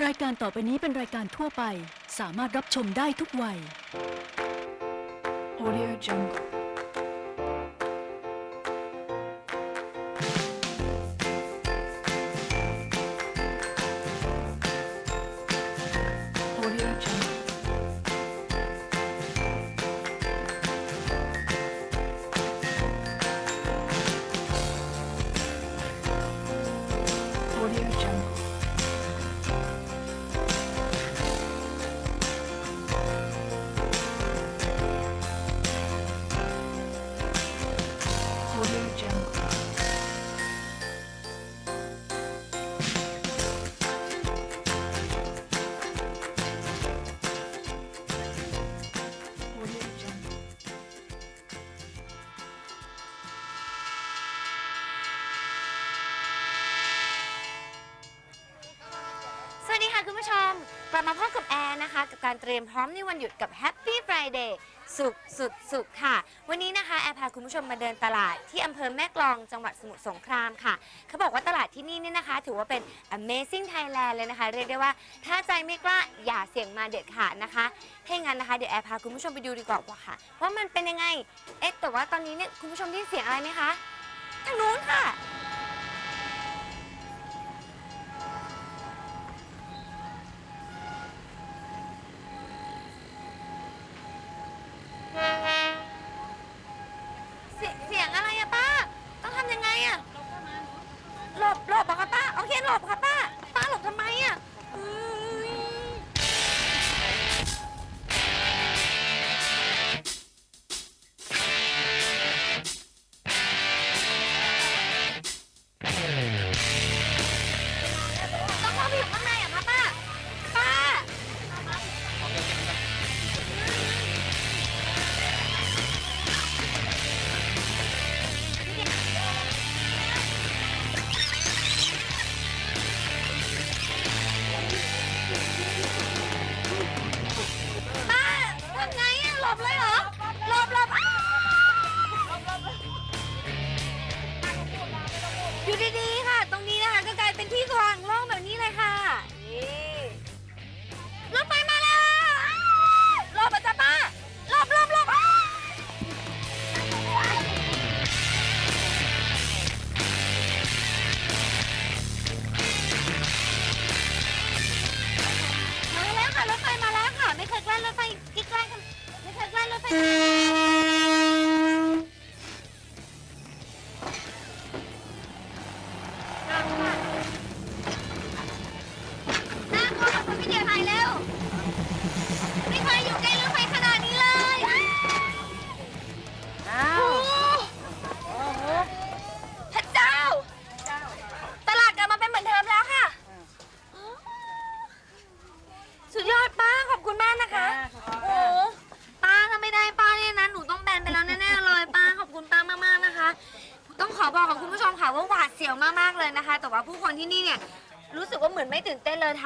รายการต่อไปนี้เป็นรายการทั่วไป สามารถรับชมได้ทุกวัย Audio Jungle. เตรียมพร้อมในวันหยุดกับ Happy Friday สุขสุดสุขค่ะ วันนี้นะคะ แอร์พาคุณผู้ชมมาเดินตลาดที่อำเภอแม่กลองจังหวัดสมุทรสงครามค่ะ เขาบอกว่าตลาดที่นี่เนี่ยนะคะ ถือว่าเป็น Amazing Thailand เลยนะคะ เรียกได้ว่าถ้าใจไม่กล้าอย่าเสี่ยงมาเด็ดขาดนะคะถ้าอย่างนั้นนะคะเดี๋ยวแอร์พาคุณผู้ชมไปดูดีกว่าค่ะ ว่ามันเป็นยังไง เอ๊ะแต่ว่าตอนนี้เนี่ยคุณผู้ชมได้ยินเสียงอะไรไหมคะทางนู้นค่ะ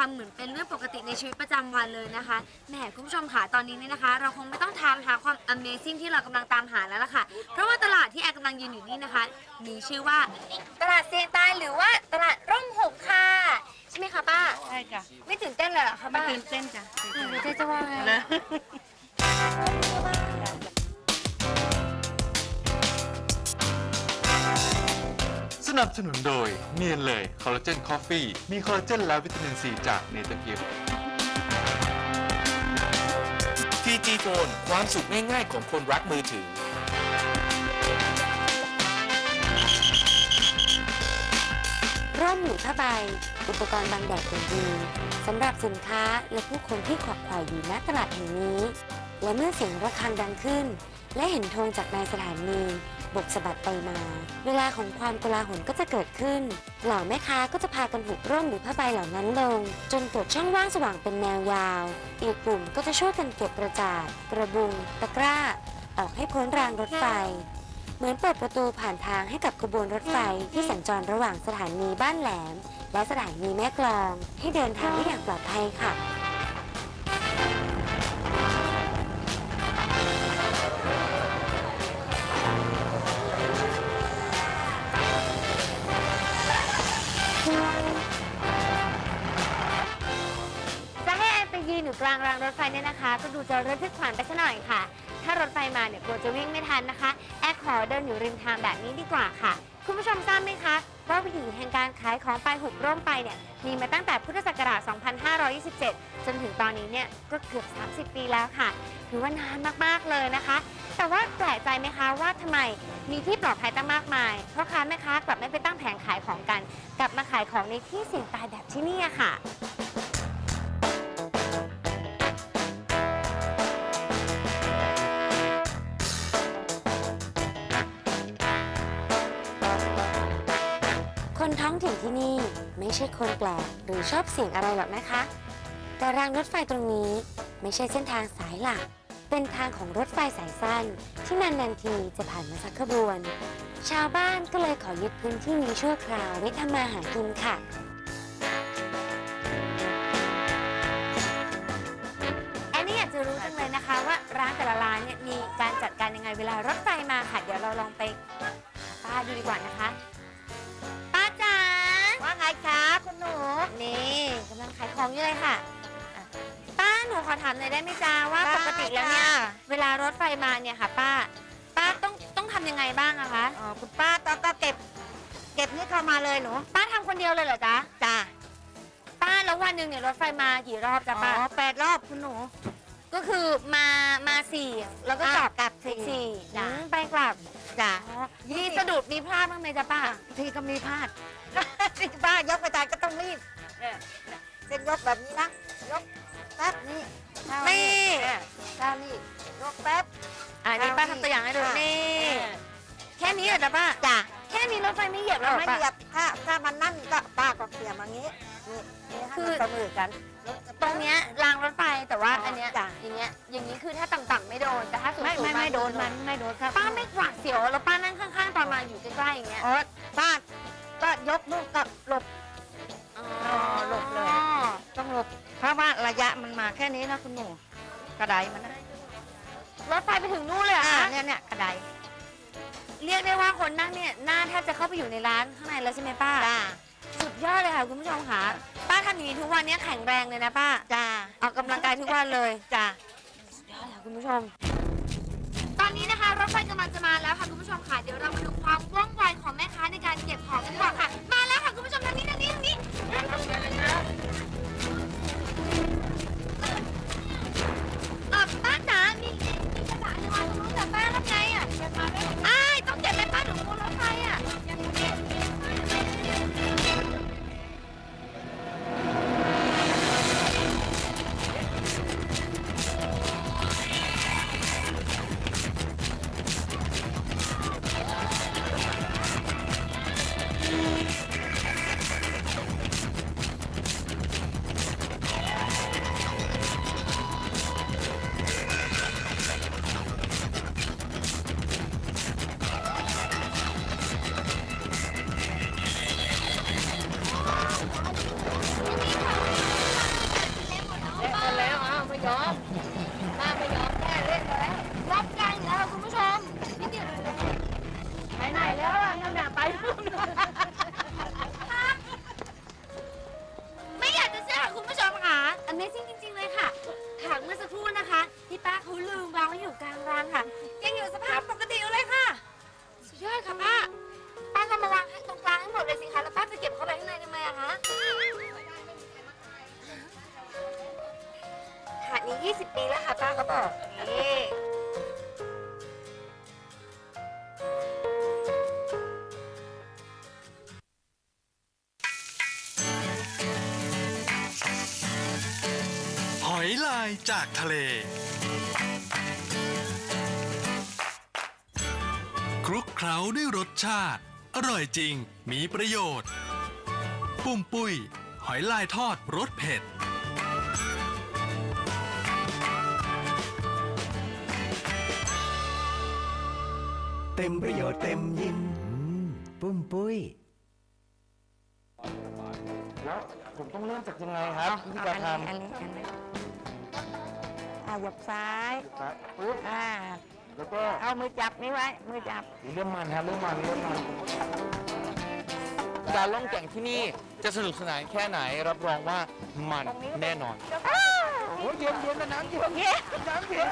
ำเหมือนเป็นเรื่องปกติในชีวิตประจำวันเลยนะคะแหมคุณผู้ชมค่ะตอนนี้เนี่ยนะคะ เราคงไม่ต้องถามหาความ Amazing ที่เรากำลังตามหาแล้วล่ะค่ะ เพราะว่าตลาดที่แอร์กำลังยืนอยู่นี่นะคะ มีชื่อว่าตลาดเซียงใต้หรือว่าตลาดร่มหุบค่ะ ใช่ไหมคะป้า ใช่จ้ะไม่ตื่นเต้นเลยเหรอคะไม่ป้าตื่นเต้นจ้ะ หนูจะจะว่าไงนะ นับสนุนโดยเนียนเลยคอลลาเจนคอฟฟี่มีคอลลาเจนและวิตามินซีจากเนเธอร์กิฟ TG Phone ความสุขง่ายๆของคนรักมือถือ ร่มหรือผ้าใบ อุปกรณ์บังแดดอย่างดีสำหรับสินค้าและผู้คนที่ขวักไขว่อยู่ณตลาดแห่งนี้ และเมื่อเสียงระฆังดังขึ้น และเห็นธงจากนายสถานีบกสะบัดไปมา เวลาของความโกลาหลก็จะเกิดขึ้น เหล่าแม่ค้าก็จะพากันหุบร่มหรือผ้าใบเหล่านั้นลง จนเกิดช่องว่างสว่างเป็นแนวยาว อีกกลุ่มก็จะช่วยกันเก็บกระจาด กระบุง ตะกร้า ออกให้พ้นรางรถไฟ เหมือนเปิดประตูผ่านทางให้กับขบวนรถไฟที่สัญจรระหว่างสถานีบ้านแหลม และสถานีแม่กลอง ให้เดินทางได้อย่างปลอดภัยค่ะ อยู่กลางรางรถไฟเนี่ยนะคะ ก็ดูจะระทึกขวัญไปซะหน่อยค่ะ ถ้ารถไฟมาเนี่ยกลัวจะวิ่งไม่ทันนะคะ แอร์ขอเดินอยู่ริมทางแบบนี้ดีกว่าค่ะ คุณผู้ชมทราบไหมคะว่าวิถีแห่งการขายของไปหุบร่มไปเนี่ยมีมาตั้งแต่พุทธศักราช 2527 จนถึงตอนนี้เนี่ยก็เกือบ 30 ปีแล้วค่ะ ถือว่านานมากๆเลยนะคะ แต่ว่าแปลกใจไหมคะว่าทำไมมีที่ปลอดภัยตั้งมากมายเพราะค้าแม่ค้ากลับไม่ไปตั้งแผงขายของกัน กลับมาขายของในที่เสี่ยงตายแบบที่นี่ค่ะ องถิ่นที่นี่ไม่ใช่คนแปลกหรือชอบเสียงอะไรหรอกนะคะ แต่รางรถไฟตรงนี้ไม่ใช่เส้นทางสายหลัก เป็นทางของรถไฟสายสั้น ที่นานๆทีจะผ่านมาสักขบวน ชาวบ้านก็เลยขอยึดพื้นที่นี้ชั่วคราวไว้ทำมาหากินค่ะ แอนนี่อยากจะรู้จังเลยนะคะ ว่าร้านแต่ละร้านเนี่ยมีการจัดการยังไงเวลารถไฟมาค่ะ เดี๋ยวเราลองไปหาป้าดูดีกว่านะคะาไงคะคุณหนูนี่กำลังขายของอยู่เลยค่ะอะ ป้าหนูขอถามหน่อยได้ไหมจ๊ะว่าปกติแล้วเนี่ยเวลารถไฟมาเนี่ยค่ะ ป้า ป้าต้องต้องทำยังไงบ้างอะคะอ๋อคุณป้าก็ก็เก็บ เก็บนี่เข้ามาเลยหนูป้าทำคนเดียวเลยเหรอจ๊ะจ้าป้าแล้ววันหนึ่งเนี่ยรถไฟมากี่รอบอ๋จ๊ะป้าอแปดรอบคุณหนูก็คือมามาสี่แล้วก็กลับกลับอีสี่กสี่จ้ะอืมไปกลับจ้ามีสะดุดมีพลาดบ้างไหมจ๊ะป้า ทีก็มีพลาด ที่ป้ายกไปตายก็ต้องรีบเนี่ยเส้นยกแบบนี้นะ ยกแป๊บนี่เท่านี่เออเท่านี้ยกแป๊บ อ่านี่ป้าทำตัวอย่างให้ดู ค่ะ นี่เออแค่นี้เหรอจ๊ะป้า จ้าแค่นี้รถไฟไม่เหยียบแล้วเราเหรอไม่ป้า เหยียบถ้าถ้ามันนั่นก็ป้าก็เขี่ยมางี้นี่นี่ให้คือมันเสมอกันตรงเนี้ยรางรถไฟแต่ว่าอ๋ออัอันเนี้ย จ้ะอย่างเงี้ย อย่างนี้คือถ้าต่ำๆไม่โดน แต่ถ้าสูงๆไม่ไม่ไม่าโดนมันไม่โดนครับป้าไม่หวาดเสียวแล้วป้านั่งข้างๆตอนมาอยู่ใกล้ๆอย่างเงี้ย อ๋อป้า ก็ยกลูกกับหลบ อ๋อหลบเลย ต้องหลบ เพราะว่าระยะมันมาแค่นี้นะคุณหนูกระไดมันนะรถไฟไปถึงนู่นเลยเหรอ่าอะเนี่ยเนี่ยกระไดเรียกได้ว่าคนนั่งเนี่ยหน้าแทบจะเข้าไปอยู่ในร้านข้างในแล้วใช่ไหมป้า จ้าสุดยอดเลยค่ะคุณผู้ชมค่ะ ป้าทำอย่างนี้ทุกวันเนี้แข็งแรงเลยนะป้า จ้าออกกำลังกายทุกวันเลย จ้าสุดยอดเลยคุณผู้ชมต อนนี้นะคะรถไฟกำลังจะมาแล้วค่ะคุณผู้ชมค่ะเดี๋ยวเรามาดูความว่องไวของแม่ค้าในการเก็บของกันดีกว่าค่ะ มาแล้วค่ะคุณผู้ชมทางนี้ทางนี้ทางนี้เออป้าจ๋ามีมีกระดาษจะวางตรงนู้นแต่ป้าทำไงอะอ้ายต้องเก็บไปป้าหนูกลัวรถไฟอะ 20ปีแล้าเขาบอกนี่หอยลายจากทะเล คลุกเคล้าด้วยรสชาติ อร่อยจริงมีประโยชน์ ปุ้มปุ้ย หอยลายทอดรสเผ็ด ต็มประโยชน์เต็มยิ้มอืมปุ้มปุ้ย แล้วผมต้องเริ่มจากยังไงครับวิธีเอาการอันทนี้อันนี้อันนี้อ่ายกซ้ายำครับปุ๊บอ่าแล้วก็เอามือจับนี่ไว้ มือจับเริ่มมันครับเริ่มมันเริ่มมันการล่องแก่งที่นี่จะสนุกสนานแค่ไหนรับรองว่ามันแน่นอนอ้าวโอ้ยเย็นเย็นน้ำเย็นเย็นน้ำเย็น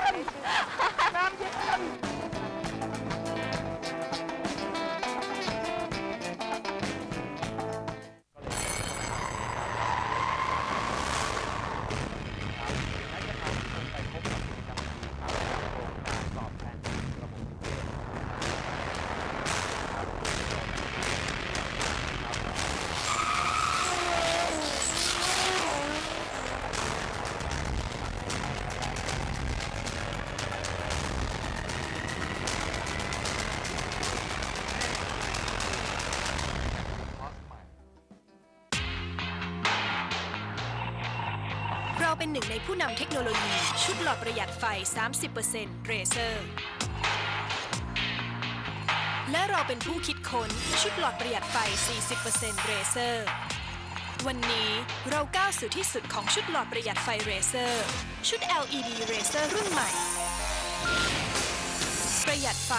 น้ำเย็น หนึ่งในผู้นำเทคโนโลยี ชุดหลอดประหยัดไฟ 30%เรเซอร์ และเราเป็นผู้คิดค้น ชุดหลอดประหยัดไฟ 40%เรเซอร์ วันนี้เราก้าวสู่ที่สุดของชุดหลอดประหยัดไฟเรเซอร์ ชุด LED เรเซอร์รุ่นใหม่ ประหยัดไฟ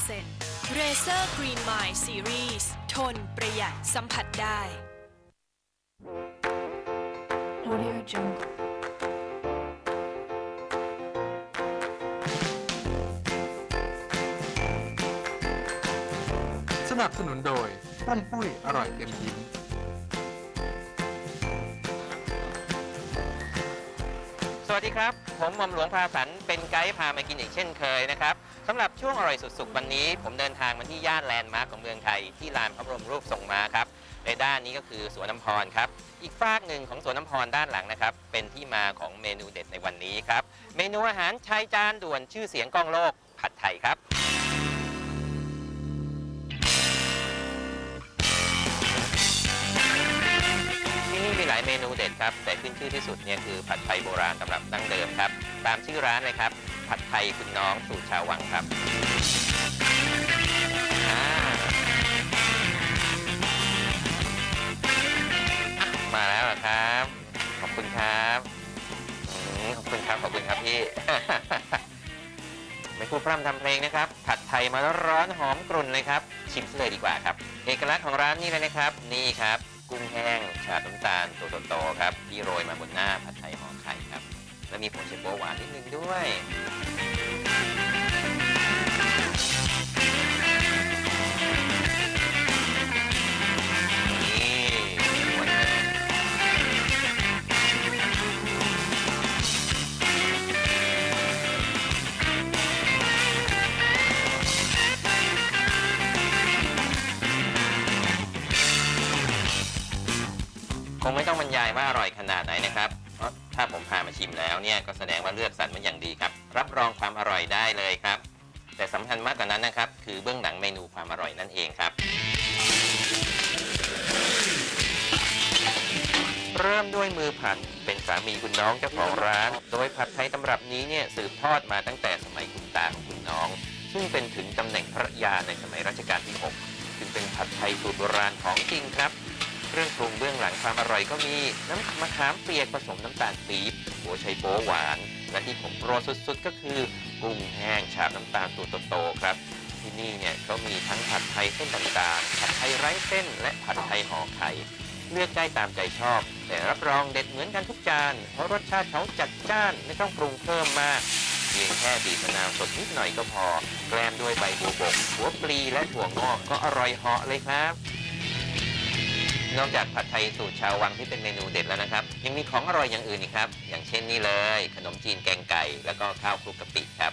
60% Razer Green Mind Series ทนประหยัดสัมผัสได้ Audio Jungle. นับสนุนโดยปุ้มปุ้ยอร่อยเต็มยิ้มสวัสดีครับ ผมหม่อมหลวงพาสัน เป็นไกด์พามากินอีกเช่นเคยนะครับสำหรับช่วงอร่อยสุดๆวันนี้ ผมเดินทางมาที่ย่านแลนด์มาร์คของเมืองไทย ที่ลานพระบรมรูปทรงม้าครับในด้านนี้ก็คือสวนน้ำพรครับ อีกฝากหนึ่งของสวนน้ำพรด้านหลังนะครับ เป็นที่มาของเมนูเด็ดในวันนี้ครับ เมนูอาหารชายจานด่วนชื่อเสียงก้องโลกผัดไทยครับ เมนูเด็ดครับ แต่ขึ้นชื่อที่สุดเนี่ยคือผัดไทยโบราณสำหรับดั้งเดิมครับ ตามชื่อร้านเลยครับ ผัดไทยคุณน้องสูตรชาววังครับอ่ามาแล้วเหรอครับ ขอบคุณครับอืมขอบคุณครับขอบคุณครับพี่ ไม่พูดพร่ำทำเพลงนะครับ ผัดไทยมาแล้วร้อนหอมกรุ่นเลยครับ ชิมซะเลยดีกว่าครับ เอกลักษณ์ของร้านนี่เลยนะครับ นี่ครับ กุ้งแห้งฉาบน้ำตาลตัวโตๆครับที่โรยมาบนหน้าผัดไทยห่อไข่ครับ และมีผงเชโปหวานนิดนึงด้วย รองความอร่อยได้เลยครับ แต่สำคัญมากกว่านั้นนะครับ คือเบื้องหลังเมนูความอร่อยนั่นเองครับ เริ่มด้วยมือผัดเป็นสามีคุณน้องเจ้าของร้าน โดยผัดไทยตำรับนี้เนี่ยสืบทอดมาตั้งแต่สมัยคุณตาของคุณน้อง ซึ่งเป็นถึงตำแหน่งพระยาในสมัยรัชกาลที่6จึงเป็นผัดไทยสูตรโบราณของจริงครับ เครื่องปรุงเบื้องหลังความอร่อยก็มีน้ำมะขามเปียกผสมน้ำตาลปี๊บ หัวไชโป๊หวาน และที่ผมโปรดสุดๆ ก็คือกุ้งแห้งฉาบน้ำตาลตัวโตๆครับ ที่นี่เนี่ยเขามีทั้งผัดไทยเส้นต่างๆ ผัดไทยไร้เส้น และผัดไทยห่อไข่เลือกได้ตามใจชอบ แต่รับรองเด็ดเหมือนกันทุกจาน เพราะรสชาติเขาจัดจ้านไม่ต้องปรุงเพิ่มมากเพียงแค่บีบมะนาวสดนิดหน่อยก็พอ แกล้มด้วยใบบัวบกหัวปลีและถั่วงอกก็อร่อยเหาะเลยครับ นอกจากผัดไทยสูตรชาววังที่เป็นเมนูเด็ดแล้วนะครับ ยังมีของอร่อยอย่างอื่นอีกครับ อย่างเช่นนี่เลย ขนมจีนแกงไก่ แล้วก็ข้าวคลุกกะปิครับ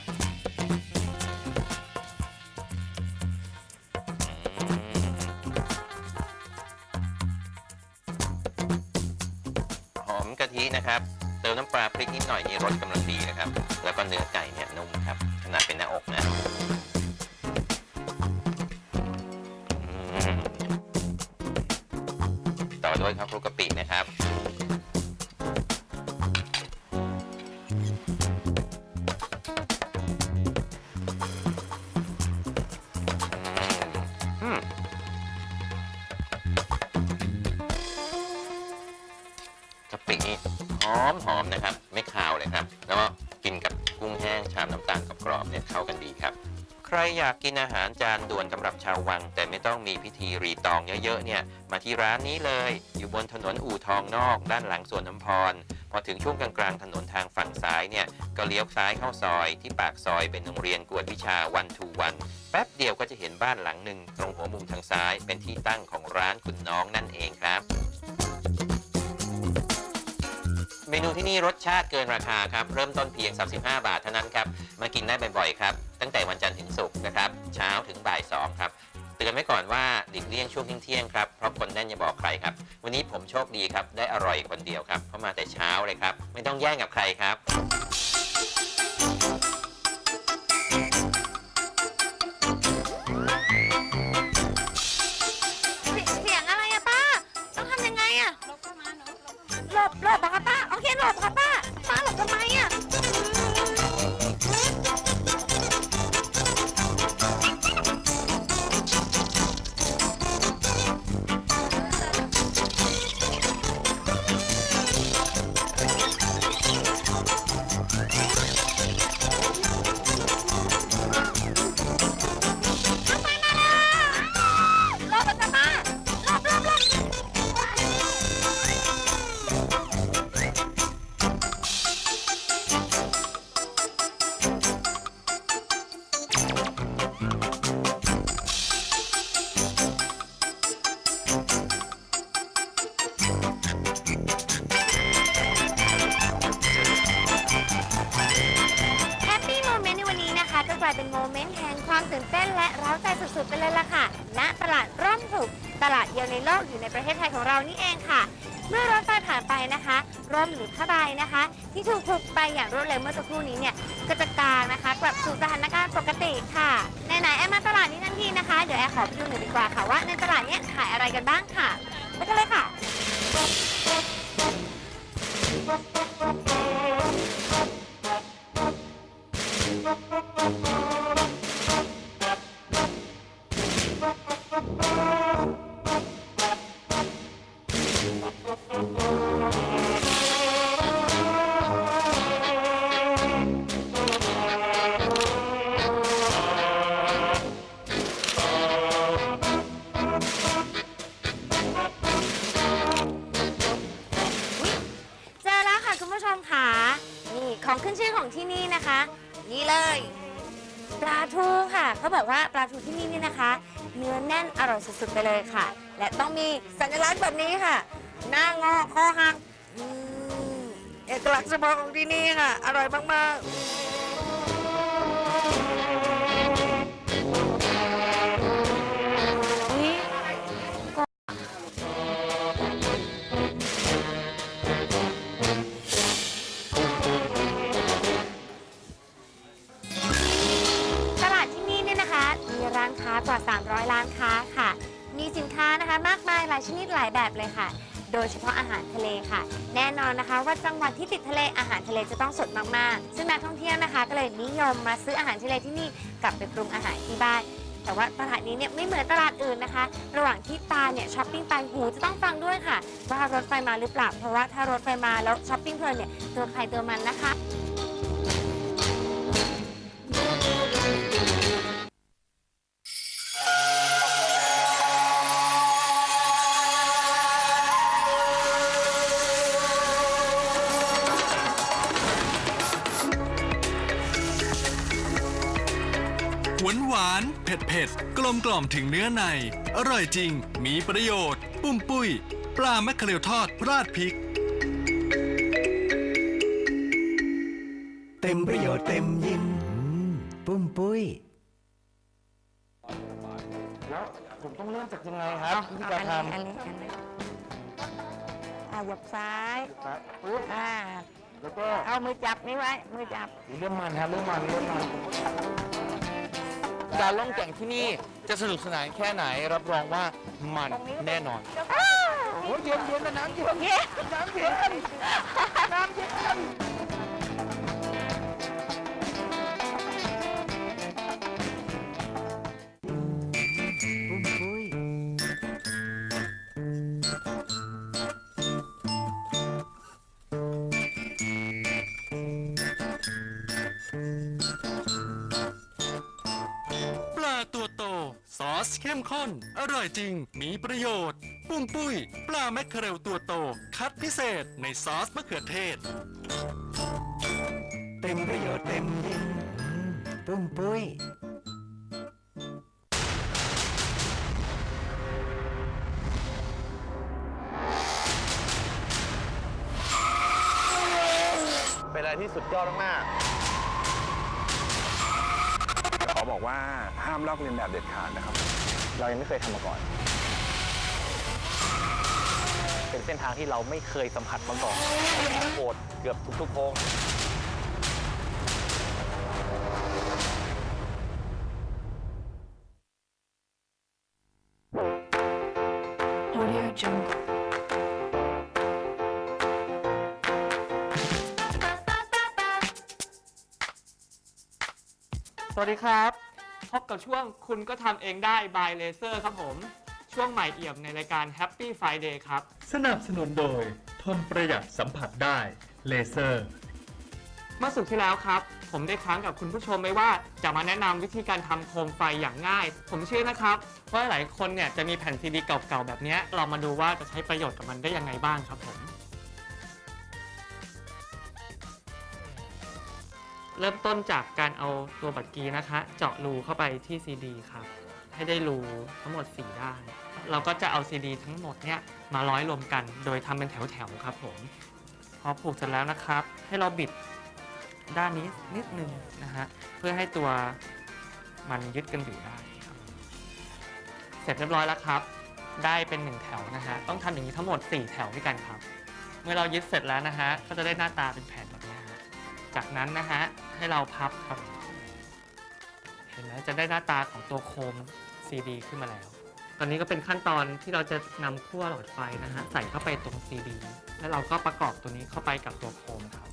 หอมกะทินะครับ เติมน้ำปลาพริกนิดหน่อยนี่รสกำลังดีนะครับ แล้วก็เนื้อไก่เนี่ยนุ่มครับ ขนาดเป็นหน้าอกนะ ด้วยข้าวคลุกกะปินะครับ กะปินี่หอมหอมนะครับ ไม่คาวเลยครับ แล้วก็กินกับกุ้งแห้งชามน้ำตาลกรอบๆเนี่ยเข้ากันดีครับ ใครอยากกินอาหารจานด่วนสำหรับชาววังแต่ ต้องมีพิธีรีตองเยอะๆเนี่ยมาที่ร้านนี้เลย อยู่บนถนนอู่ทองนอกด้านหลังสวนน้ำพร พอถึงช่วงกลางๆถนนทางฝั่งซ้ายเนี่ยก็เลี้ยวซ้ายเข้าซอยที่ปากซอยเป็นโรงเรียนกวดวิชาวันทูวันแป๊บเดียวก็จะเห็นบ้านหลังหนึ่งตรงหัวมุมทางซ้ายเป็นที่ตั้งของร้านคุณน้องนั่นเองครับเมนูที่นี่รสชาติเกินราคาครับ เริ่มต้นเพียง 35 บาทเท่านั้นครับ มากินได้บ่อยๆครับ ตั้งแต่วันจันทร์ถึงศุกร์นะครับ เช้าถึงบ่ายสองครับ ตือนไว้ก่อนว่าหลีกเลี่ยงช่วงเที่ยงครับเพราะคนแน่นอย่าบอกใครครับ วันนี้ผมโชคดีครับ ได้อร่อยคนเดียวครับ เพราะมาแต่เช้าเลยครับ ไม่ต้องแย่งกับใครครับ ยวในโลกอยู่ในประเทศไทยของเรานี่เองค่ะ เมื่อรถไฟผ่านไปนะคะร่มหรือผ้าใบนะคะ ที่ถูกผูกไปอย่างรวดเร็วเมื่อสักครู่นี้เนี่ยก็จะกางนะคะกลับสู่สถานการณ์ปกติค่ะไหนๆแอมมาตลาดนี้ทันทีนะคะเดี๋ยวแอมขอไปดูหน่อยดีกว่าค่ะว่าในตลาดเนี้ยขายอะไรกันบ้างค่ะไปกันเลยค่ะเจ จะต้องสดมากๆ ซึ่งนักท่องเที่ยวนะคะ ก็เลยนิยมมาซื้ออาหารทะเลที่นี่กลับไปปรุงอาหารที่บ้าน แต่ว่าตลาดนี้เนี่ยไม่เหมือนตลาดอื่นนะคะ ระหว่างที่ตาเนี่ยช้อปปิ้งไปหูจะต้องฟังด้วยค่ะว่ารถไฟมาหรือเปล่าเพราะว่าถ้ารถไฟมาแล้วช้อปปิ้งเพลินเนี่ยตัวใครตัวมันนะคะ หวานหวานๆเผ็ดเผ็ดกลมกล่อมถึงเนื้อใน อร่อยจริง มีประโยชน์ ปุ้มปุ้ย ปลาแมคเคอเรลทอด ราดพริก เต็มประโยชน์เต็มยิ้มอืมปุ้มปุ้ย แล้วผมต้องเริ่มจากยังไงครับวิธีการทำอันนี้อันนี้อะยกซ้ายครับปุ๊บอ่าแล้วก็เอามือจับนี่ไว้มือจับเริ่มมันครับเริ่มมันเริ่มมัน การล่องแก่งที่นี่จะสนุกสนานแค่ไหนรับรองว่ามันแน่นอนโอ้ยเย็นเย็นนะน้ำเย็นน้ำเย็นน้ำเย็น อร่อยจริง มีประโยชน์ ปุ้มปุ้ย ปลาแมคเคอเรลตัวโต คัดพิเศษในซอสมะเขือเทศ เต็มประโยชน์เต็มยิ้มปุ้มปุ้ย เป็นอะไรที่สุดยอดมากขอ บอกว่าห้ามลอกเลียนแบบเด็ดขาดนะครับ เรายังไม่เคยทำมาก่อน เป็นเส้นทางที่เราไม่เคยสัมผัสมาก่อนโอดเกือบทุกๆโค้ง วัสดีครับ พบกับช่วงคุณก็ทำเองได้ by Laser ครับผม ช่วงใหม่เอี่ยมในรายการ Happy Friday ครับ สนับสนุนโดย ทนประหยัดสัมผัสได้เลเซอร์ เมื่อสุดที่แล้วครับ ผมได้ค้างกับคุณผู้ชมไว้ว่าจะมาแนะนำวิธีการทำโคมไฟอย่างง่าย ผมเชื่อนะครับ ว่าหลายคนเนี่ยจะมีแผ่นซีดีเก่าๆแบบเนี้ยเรามาดูว่าจะใช้ประโยชน์กับมันได้ยังไงบ้างครับผม เริ่มต้นจากการเอาตัวบัตรกีนะคะ เจาะรูเข้าไปที่ซีดีครับให้ได้รูทั้งหมด 4 ด้าน เราก็จะเอาซีดีทั้งหมดเนี่ยมาร้อยรวมกัน โดยทำเป็นแถวๆครับผม พอผูกเสร็จแล้วนะครับ ให้เราบิดด้านนี้นิดนึงนะฮะเพื่อให้ตัวมันยึดกันอยู่ได้ครับเสร็จเรียบร้อยแล้วครับ ได้เป็นหนึ่งแถวนะฮะต้องทำอย่างนี้ทั้งหมด 4 แถวด้วยกันครับ เมื่อเรายึดเสร็จแล้วนะฮะก็จะได้หน้าตาเป็นแผ่นแบบนี้จากนั้นนะฮะ ให้เราพับครับ เห็นไหมจะได้หน้าตาของตัวโคมซีดีขึ้นมาแล้ว ตอนนี้ก็เป็นขั้นตอนที่เราจะนำขั้วหลอดไฟนะฮะใส่เข้าไปตรงซีดีแล้วเราก็ประกอบตัวนี้เข้าไปกับตัวโคมครับ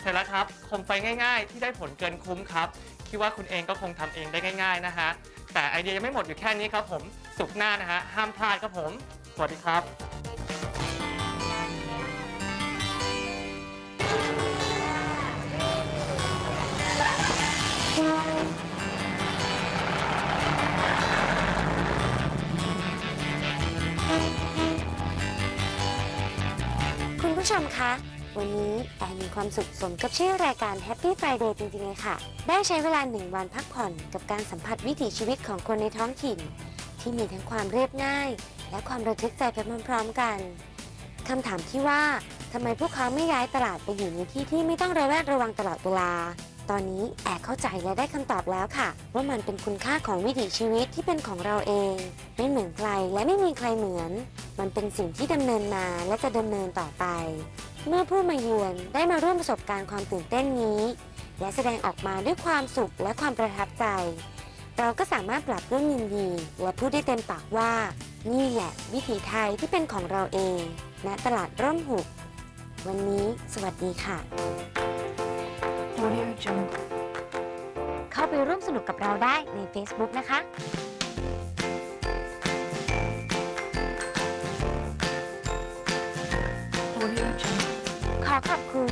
เสร็จแล้วครับโคมไฟง่าย ๆ ที่ได้ผลเกินคุ้มครับคิดว่าคุณเองก็คงทำเองได้ง่าย ๆนะฮะแต่ไอเดียยังไม่หมดอยู่แค่นี้ครับผมสุกหน้านะฮะห้ามพลาดครับผม สวัสดีครับ ผู้ชมคะ วันนี้แอนมีความสุขสมกับชื่อรายการ Happy Friday จริงๆเลยค่ะ ได้ใช้เวลาหนึ่งวันพักผ่อนกับการสัมผัสวิถีชีวิตของคนในท้องถิ่น ที่มีทั้งความเรียบง่าย และความระทึกใจไปพร้อมๆกันคำถามที่ว่าทำไมพวกเขาไม่ย้ายตลาดไปอยู่ในที่ที่ไม่ต้องระแวดระวังตลอดเวลา ตอนนี้แอบเข้าใจและได้คำตอบแล้วค่ะ ว่ามันเป็นคุณค่าของวิถีชีวิตที่เป็นของเราเอง ไม่เหมือนใครและไม่มีใครเหมือน มันเป็นสิ่งที่ดำเนินมาและจะดำเนินต่อไป เมื่อผู้มาเยือนได้มาร่วมประสบการณ์ความตื่นเต้นนี้ และแสดงออกมาด้วยความสุขและความประทับใจ เราก็สามารถปรับเรื่องยินดี และพูดได้เต็มปากว่า นี่แหละวิถีไทยที่เป็นของเราเองณตลาดร่มหุบวันนี้ สวัสดีค่ะ Audio Jungle เข้าไปร่วมสนุกกับเราได้ใน Facebook นะคะ Audio Jungle ขอขอบคุณ